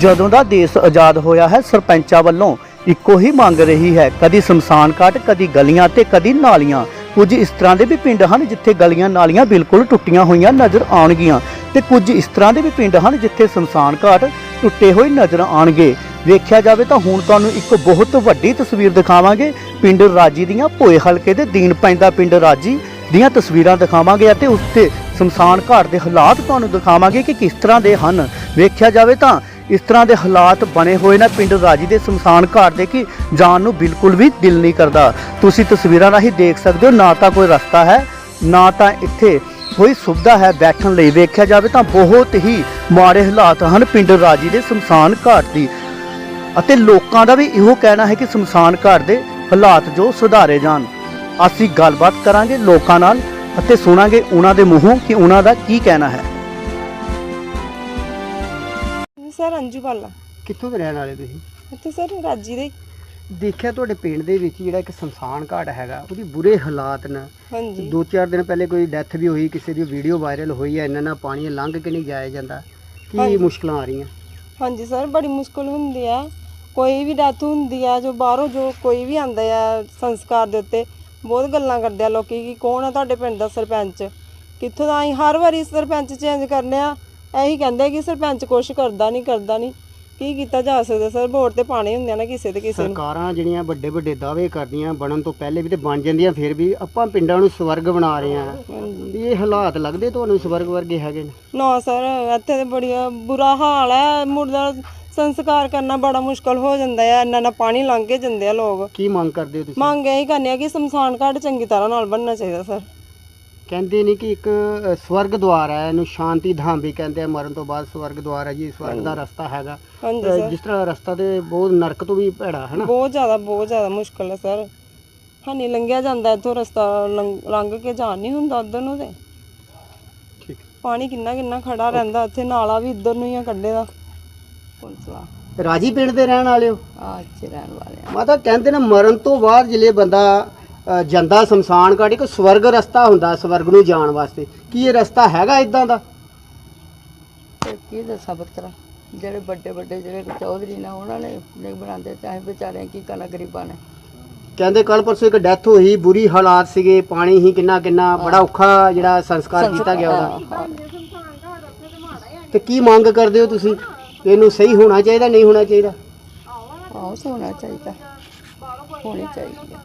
ਜਦੋਂ ਦਾ ਦੇਸ਼ ਆਜ਼ਾਦ ਹੋਇਆ ਹੈ, ਸਰਪੰਚਾਂ ਵੱਲੋਂ ਇੱਕੋ ਹੀ ਮੰਗ ਰਹੀ ਹੈ, ਕਦੀ ਸ਼ਮਸ਼ਾਨ ਘਾਟ, ਕਦੀ ਗਲੀਆਂ ਤੇ ਕਦੀ ਨਾਲੀਆਂ। ਕੁਝ ਇਸ ਤਰ੍ਹਾਂ ਦੇ ਵੀ ਪਿੰਡ ਹਨ ਜਿੱਥੇ ਗਲੀਆਂ ਨਾਲੀਆਂ ਬਿਲਕੁਲ ਟੁੱਟੀਆਂ ਹੋਈਆਂ ਨਜ਼ਰ ਆਉਣਗੀਆਂ ਤੇ ਕੁਝ ਇਸ ਤਰ੍ਹਾਂ ਦੇ ਵੀ ਪਿੰਡ ਹਨ ਜਿੱਥੇ ਸ਼ਮਸ਼ਾਨ ਘਾਟ ਟੁੱਟੇ ਹੋਏ ਨਜ਼ਰ ਆਉਣਗੇ। ਵੇਖਿਆ ਜਾਵੇ ਤਾਂ ਹੁਣ ਤੁਹਾਨੂੰ ਇੱਕ ਬਹੁਤ ਵੱਡੀ ਤਸਵੀਰ ਦਿਖਾਵਾਂਗੇ। ਪਿੰਡ ਰਾਜੀ ਦੀਆਂ ਭੋਏ ਹਲਕੇ ਦੇ ਦੀਨ ਪੈਂਦਾ ਪਿੰਡ ਰਾਜੀ ਦੀਆਂ ਤਸਵੀਰਾਂ ਦਿਖਾਵਾਂਗੇ ਅਤੇ ਉਸ ਤੇ ਸ਼ਮਸ਼ਾਨ ਘਾਟ ਦੇ ਹਾਲਾਤ ਤੁਹਾਨੂੰ ਦਿਖਾਵਾਂਗੇ ਕਿ ਕਿਸ ਤਰ੍ਹਾਂ ਦੇ ਹਨ। ਵੇਖਿਆ ਜਾਵੇ ਤਾਂ ਇਸ ਤਰ੍ਹਾਂ ਦੇ ਹਾਲਾਤ ਬਣੇ ਹੋਏ ਨੇ ਪਿੰਡ ਰਾਜੀ ਦੇ ਸ਼ਮਸ਼ਾਨ ਘਾਟ ਦੇ ਕਿ ਜਾਣ ਨੂੰ ਬਿਲਕੁਲ ਵੀ ਦਿਲ ਨਹੀਂ ਕਰਦਾ। ਤੁਸੀਂ ਤਸਵੀਰਾਂ ਰਾਹੀਂ ਦੇਖ ਸਕਦੇ ਹੋ, ਨਾ ਤਾਂ ਕੋਈ ਰਸਤਾ ਹੈ, ਨਾ ਤਾਂ ਇੱਥੇ ਕੋਈ ਸੁਵਿਧਾ ਹੈ ਬੈਠਣ ਲਈ। ਵੇਖਿਆ ਜਾਵੇ ਤਾਂ ਬਹੁਤ ਹੀ ਮਾੜੇ ਹਾਲਾਤ ਹਨ ਪਿੰਡ ਰਾਜੀ ਦੇ ਸ਼ਮਸ਼ਾਨ ਘਾਟ ਦੀ। ਅਤੇ ਲੋਕਾਂ ਦਾ ਵੀ ਇਹੋ ਕਹਿਣਾ ਹੈ ਕਿ ਸ਼ਮਸ਼ਾਨ ਘਾਟ ਦੇ ਹਾਲਾਤ ਜੋ ਸੁਧਾਰੇ ਜਾਣ। ਅਸੀਂ ਗੱਲਬਾਤ ਕਰਾਂਗੇ ਲੋਕਾਂ ਨਾਲ ਅਤੇ ਸੁਣਾਂਗੇ ਉਹਨਾਂ ਦੇ ਮੂੰਹੋਂ ਕਿ ਉਹਨਾਂ ਦਾ ਕੀ ਕਹਿਣਾ ਹੈ। ਸਰ ਅੰਜੂ ਬਾਲਾ ਕਿੱਥੋਂ ਦੇ ਰਹਿਣ ਵਾਲੇ ਤੁਸੀਂ? ਇੱਥੇ ਸਰ ਰਾਜੀ ਦੇ। ਦੇਖਿਆ ਤੁਹਾਡੇ ਪਿੰਡ ਦੇ ਵਿੱਚ ਜਿਹੜਾ ਇੱਕ ਸ਼ਮਸ਼ਾਨ ਘਾਟ ਹੈਗਾ ਉਹਦੀ ਬੁਰੇ ਹਾਲਾਤ ਨੇ। ਹਾਂਜੀ। ਦੋ ਚਾਰ ਦਿਨ ਪਹਿਲੇ ਕੋਈ ਡੈਥ ਵੀ ਹੋਈ ਕਿਸੇ ਦੀ ਵੀਡੀਓ ਵਾਇਰਲ ਹੋਈ ਹੈ ਇੰਨਾ ਨਾ ਪਾਣੀ ਲੰਘ ਕੇ ਨਹੀਂ ਜਾਇਆ ਜਾਂਦਾ। ਕੀ ਹਾਂਜੀ। ਮੁਸ਼ਕਲਾਂ ਆ ਰਹੀਆਂ? ਹਾਂਜੀ ਸਰ ਬੜੀ ਮੁਸ਼ਕਲ ਹੁੰਦੀ ਆ। ਕੋਈ ਵੀ ਡੈਥ ਹੁੰਦੀ ਆ ਜੋ ਬਾਹਰੋਂ ਜੋ ਕੋਈ ਵੀ ਆਂਦਾ ਆ ਸੰਸਕਾਰ ਦੇ ਉੱਤੇ ਬਹੁਤ ਗੱਲਾਂ ਕਰਦੇ ਆ ਲੋਕੀ ਕਿ ਕੌਣ ਆ ਤੁਹਾਡੇ ਪਿੰਡ ਦਾ ਸਰਪੰਚ? ਕਿੱਥੋਂ ਦਾ ਅਸੀਂ ਹਰ ਵਾਰੀ ਸਰਪੰਚ ਚੇਂਜ ਕਰਨੇ ਆ। ਇਹੀ ਕਹਿੰਦੇ ਕਿ ਸਰਪੰਚ ਕੁਛ ਕਰਦਾ ਨਹੀਂ ਕਰਦਾ ਨਹੀਂ ਕੀ ਕੀਤਾ ਜਾ ਸਕਦਾ? ਸਰ ਵੋਟ ਤੇ ਪਾਣੇ ਹੁੰਦੇ ਆ ਨਾ ਕਿਸੇ ਤੇ ਕਿਸੇ ਨੂੰ। ਸਰਕਾਰਾਂ ਜਿਹੜੀਆਂ ਵੱਡੇ ਵੱਡੇ ਦਾਅਵੇ ਕਰਦੀਆਂ ਬਣਨ ਤੋਂ ਪਹਿਲੇ ਵੀ ਤੇ ਬਣ ਜਾਂਦੀਆਂ ਫਿਰ ਵੀ ਆਪਾਂ ਪਿੰਡਾਂ ਨੂੰ ਸਵਰਗ ਬਣਾ ਰਹੇ ਹਾਂਜੀ। ਵੀ ਇਹ ਹਾਲਾਤ ਲੱਗਦੇ ਤੁਹਾਨੂੰ ਸਵਰਗ ਵਰਗੇ ਹੈਗੇ ਨੇ? ਨਾ ਸਰ ਇੱਥੇ ਤੇ ਬੜੀ ਬੁਰਾ ਹਾਲ ਹੈ। ਮੁਰਦਾ ਸੰਸਕਾਰ ਕਰਨਾ ਬੜਾ ਮੁਸ਼ਕਲ ਹੋ ਜਾਂਦਾ ਹੈ। ਇੰਨਾ ਨਾ ਪਾਣੀ ਲੰਘ ਕੇ ਜਾਂਦੇ ਆ ਲੋਕ। ਕੀ ਮੰਗ ਕਰਦੇ ਹੋ ਤੁਸੀਂ? ਮੰਗ ਇਹੀ ਕਰਨੀ ਆ ਕਿ ਸ਼ਮਸ਼ਾਨ ਘਾਟ ਚੰਗੀ ਤਰ੍ਹਾਂ ਨਾਲ ਬਣਨਾ ਚਾਹੀਦਾ ਸਰ। ਕਹਿੰਦੇ ਨੇ ਕਿ ਇੱਕ ਅ, ਸਵਰਗ ਦੁਆਰ ਹੈ ਇਹਨੂੰ ਸ਼ਾਂਤੀ ਧਾਮ ਵੀ ਕਹਿੰਦੇ ਆ। ਮਰਨ ਤੋਂ ਬਾਅਦ ਸਵਰਗ ਦੁਆਰ ਹੈ ਜੀ ਸਵਰਗ ਦਾ ਰਸਤਾ ਹੈਗਾ। ਹਾਂਜੀ ਅ, ਸਰ। ਜਿਸ ਤਰ੍ਹਾਂ ਰਸਤਾ ਤੇ ਬਹੁਤ ਨਰਕ ਤੋਂ ਵੀ ਭੈੜਾ ਹੈ ਨਾ? ਬਹੁਤ ਜ਼ਿਆਦਾ ਬਹੁਤ ਜ਼ਿਆਦਾ ਮੁਸ਼ਕਲ ਹੈ ਸਰ। ਹਾਨੀ ਲੰਘਿਆ ਜਾਂਦਾ ਇੱਥੋਂ ਰਸਤਾ ਲੰਘ ਲੰਘ ਕੇ ਜਾਣ ਨਹੀਂ ਹੁੰਦਾ ਉਧਰ ਨੂੰ ਤੇ। ਠੀਕ। ਪਾਣੀ ਕਿੰਨਾ ਕਿੰਨਾ ਖੜਾ ਰਹਿੰਦਾ ਇੱਥੇ ਨਾਲਾ ਵੀ ਇੱਧਰ ਨੂੰ ਹੀ ਆ ਕੱਢੇ ਦਾ। ਪੁੰਸਲਾ ਰਾਜੀ ਪਿੰਡ ਦੇ ਰਹਿਣ ਵਾਲੇ ਹੋ? ਆ ਇੱਥੇ ਰਹਿਣ ਵਾਲੇ ਆ। ਮਾਤਾ ਕਹਿੰਦੇ ਨੇ ਮਰਨ ਤੋਂ ਬਾਅਦ ਜਿਹੜੇ ਬੰਦਾ ਅ, ਜਾਂਦਾ ਸ਼ਮਸ਼ਾਨ ਘਾਟ ਇੱਕ ਸਵਰਗ ਰਸਤਾ ਹੁੰਦਾ ਸਵਰਗ ਨੂੰ ਜਾਣ ਵਾਸਤੇ। ਕੀ ਇਹ ਰਸਤਾ ਹੈਗਾ ਇਦਾਂ ਦਾ? ਤੇ ਕੀ ਦੱਸਾਂ ਪੁੱਤਰਾ? ਜਿਹੜੇ ਵੱਡੇ ਵੱਡੇ ਜਿਹੜੇ ਚੌਧਰੀ ਨੇ ਉਹਨਾਂ ਨੇ ਨਹੀਂ ਬਣਾਉਂਦੇ ਚਾਹੇ ਵਿਚਾਰੇ ਕੀ ਕਰਨਾ ਗਰੀਬਾਂ ਨੇ। ਕਹਿੰਦੇ ਕੱਲ ਪਰਸੋਂ ਇੱਕ ਡੈਥ ਹੋਈ ਬੁਰੀ ਹਾਲਾਤ ਸੀਗੇ ਪਾਣੀ ਹੀ ਕਿੰਨਾ ਕਿੰਨਾ ਬੜਾ ਔਖਾ ਜਿਹੜਾ ਸੰਸਕਾਰ ਕੀਤਾ ਗਿਆ ਉਹਦਾ। ਹਾਂ, ਤੇ ਕੀ ਮੰਗ ਕਰਦੇ ਹੋ ਤੁਸੀਂ? ਇਹਨੂੰ ਸਹੀ ਹੋਣਾ ਚਾਹੀਦਾ ਨਹੀਂ ਹੋਣਾ ਚਾਹੀਦਾ? ਆਹ ਹੋਣਾ ਚਾਹੀਦਾ। ਹੋਣੀ ਚਾਹੀਦੀ ਹੈ।